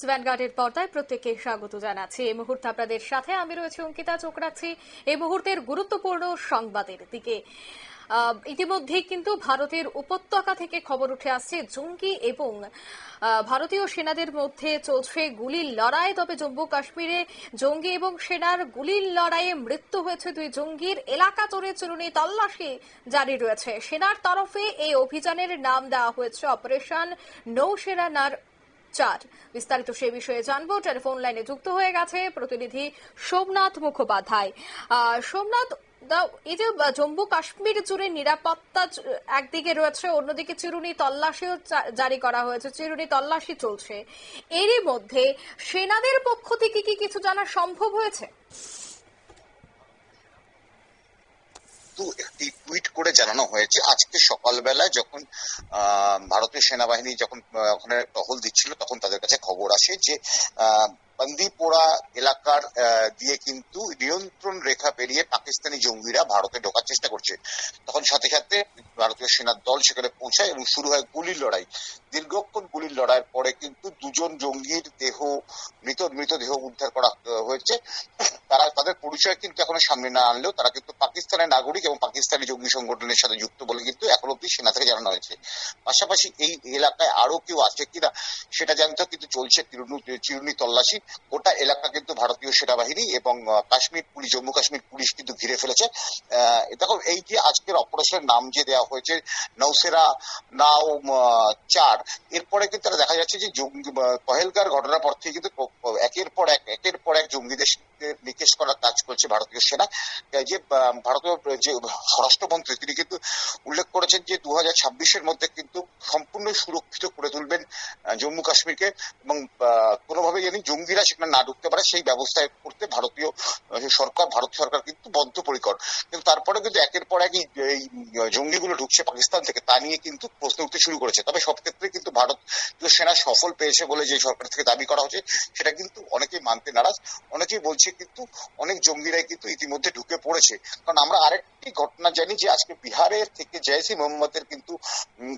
News ভ্যানগার্ডের পর্দায় প্রত্যেককে স্বাগত জানাচ্ছি। এই মুহূর্তে আপনাদের সাথে আমি রয়েছে অঙ্কিতা চোখ রাখছি। এই মুহূর্তের গুরুত্বপূর্ণ সংবাদের দিকে। আহ, ইতিমধ্যেই কিন্তু ভারতের উপত্যকা থেকে খবর উঠে আসছে জঙ্গি এবং ভারতীয় সেনাদের মধ্যে চলছে গুলির লড়াই। তবে জম্মু কাশ্মীরে জঙ্গি এবং সেনার গুলির লড়াইয়ে মৃত্যু হয়েছে দুই জঙ্গির এলাকা জুড়ে চিরুনি তল্লাশি জারি রয়েছে। সেনার তরফে এই অভিযানের নাম দেওয়া হয়েছে অপারেশন নৌসেনা নার চার। বিস্তারিত সে বিষয়ে জানব। টেলিফোন লাইনে যুক্ত হয়ে গেছে প্রতিনিধি সোমনাথ মুখোপাধ্যায়। সোমনাথ এই যে জম্মু কাশ্মীর জুড়ে নিরাপত্তা একদিকে রয়েছে, অন্যদিকে চিরুনি তল্লাশিও জারি করা হয়েছে। চিরুনি তল্লাশি চলছে। এরই মধ্যে সেনাদের পক্ষ থেকে কি কিছু জানা সম্ভব হয়েছে? কিন্তু একটি টুইট করে জানানো হয়েছে। আজকে সকালবেলায় যখন ভারতীয় সেনাবাহিনী যখন ওখানে টহল দিচ্ছিল, তখন তাদের কাছে খবর আসে যে বান্দিপোরা এলাকার দিয়ে কিন্তু নিয়ন্ত্রণ রেখা পেরিয়ে পাকিস্তানি জঙ্গিরা ভারতে ঢোকার চেষ্টা করছে। তখন সাথে সাথে ভারতীয় সেনার দল সেখানে পৌঁছায় এবং শুরু হয় গুলির লড়াই। দীর্ঘক্ষণ গুলির লড়াইয়ের পরে কিন্তু দুজন জঙ্গির দেহ, মৃত মৃতদেহ উদ্ধার করা হয়েছে। তারা, তাদের পরিচয় কিন্তু এখনও সামনে না আনলেও তারা কিন্তু পাকিস্তানের নাগরিক এবং পাকিস্তানি জঙ্গি সংগঠনের সাথে যুক্ত বলে কিন্তু এখন অব্দি সেনা থেকে জানানো হয়েছে। পাশাপাশি এই এলাকায় আরও কেউ আছে কিনা সেটা জানতেও কিন্তু চলছে চিরুনি- তল্লাশি। গোটা এলাকা কিন্তু ভারতীয় সেনাবাহিনী এবং কাশ্মীর পুলিশ, জম্মু কাশ্মীর পুলিশ কিন্তু ঘিরে ফেলেছে। দেখো, এই যে আজকের অপারেশনের নাম যে দেওয়া হয়েছে নৌসেরা নাও চার। এরপরে কিন্তু দেখা যাচ্ছে যে জঙ্গি আহ, পহেলগার ঘটনার পর থেকে কিন্তু একের পর এক একের পর এক জঙ্গিদের নিকেশ করার কাজ করছে ভারতীয় সেনা। যে ভারতীয় যে স্বরাষ্ট্রমন্ত্রী তিনি কিন্তু উল্লেখ করেছেন যে দু হাজার ছাব্বিশের মধ্যে কিন্তু সম্পূর্ণ সুরক্ষিত করে তুলবেন জম্মু কাশ্মীরকে এবং কোনোভাবে জানি জঙ্গিরা সেখানে না ঢুকতে পারে সেই ব্যবস্থা করতে ভারতীয় সরকার ভারত সরকার কিন্তু বদ্ধপরিকর। কিন্তু তারপরে কিন্তু একের পর এক এই এই জঙ্গিগুলো ঢুকছে পাকিস্তান থেকে তা নিয়ে কিন্তু প্রশ্ন উঠতে শুরু করেছে। তবে সব ক্ষেত্রে কিন্তু ভারতীয় সেনা সফল পেয়েছে বলে যে সরকার থেকে দাবি করা হচ্ছে সেটা কিন্তু অনেকেই মানতে নারাজ। অনেকেই বলছে কিন্তু অনেক জঙ্গিরাই কিন্তু ইতিমধ্যে ঢুকে পড়েছে। কারণ আমরা আরেকটি ঘটনা জানি যে আজকে বিহারের থেকে জয়সি মোহাম্মদের কিন্তু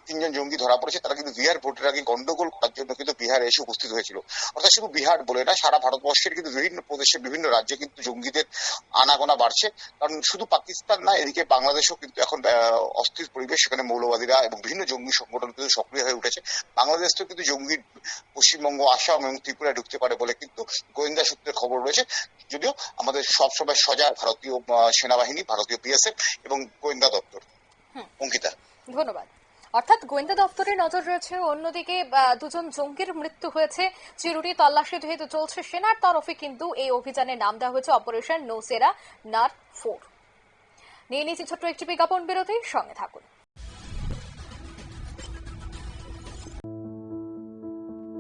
তিনজন জঙ্গি ধরা পড়েছে। তারা কিন্তু বিহার ভোটের আগে গন্ডগোল করার জন্য কিন্তু বিহারে এসে উপস্থিত হয়েছিল। অর্থাৎ শুধু বিহার বলে না সারা ভারতবর্ষের কিন্তু বিভিন্ন প্রদেশে বিভিন্ন রাজ্যে কিন্তু জঙ্গিদের আনাগোনা বাড়ছে। কারণ শুধু পাকিস্তান না এদিকে বাংলাদেশও কিন্তু এখন আহ, অস্থির পরিবেশ সেখানে মৌলবাদীরা এবং বিভিন্ন জঙ্গি সংগঠন কিন্তু সক্রিয় হয়ে উঠেছে। বাংলাদেশ তো কিন্তু জঙ্গি পশ্চিমবঙ্গ আসাম এবং ত্রিপুরায় ঢুকতে পারে বলে কিন্তু গোয়েন্দা সূত্রের খবর রয়েছে। যদিও আমাদের সবসময় সজাগ ভারতীয় সেনাবাহিনী ভারতীয় বিএসএফ এবং গোয়েন্দা দপ্তর। অঙ্কিতা। ধন্যবাদ। অর্থাৎ গোয়েন্দা দপ্তরের নজর রয়েছে অন্যদিকে দুজন জঙ্গির মৃত্যু হয়েছে। চিরুনি তল্লাশি যেহেতু চলছে সেনার তরফে কিন্তু এই অভিযানের নাম দেওয়া হয়েছে অপারেশন নৌসেরা নার ফোর। নিয়ে নিয়েছি ছোট্ট একটি বিজ্ঞাপন বিরতি সঙ্গে থাকুন।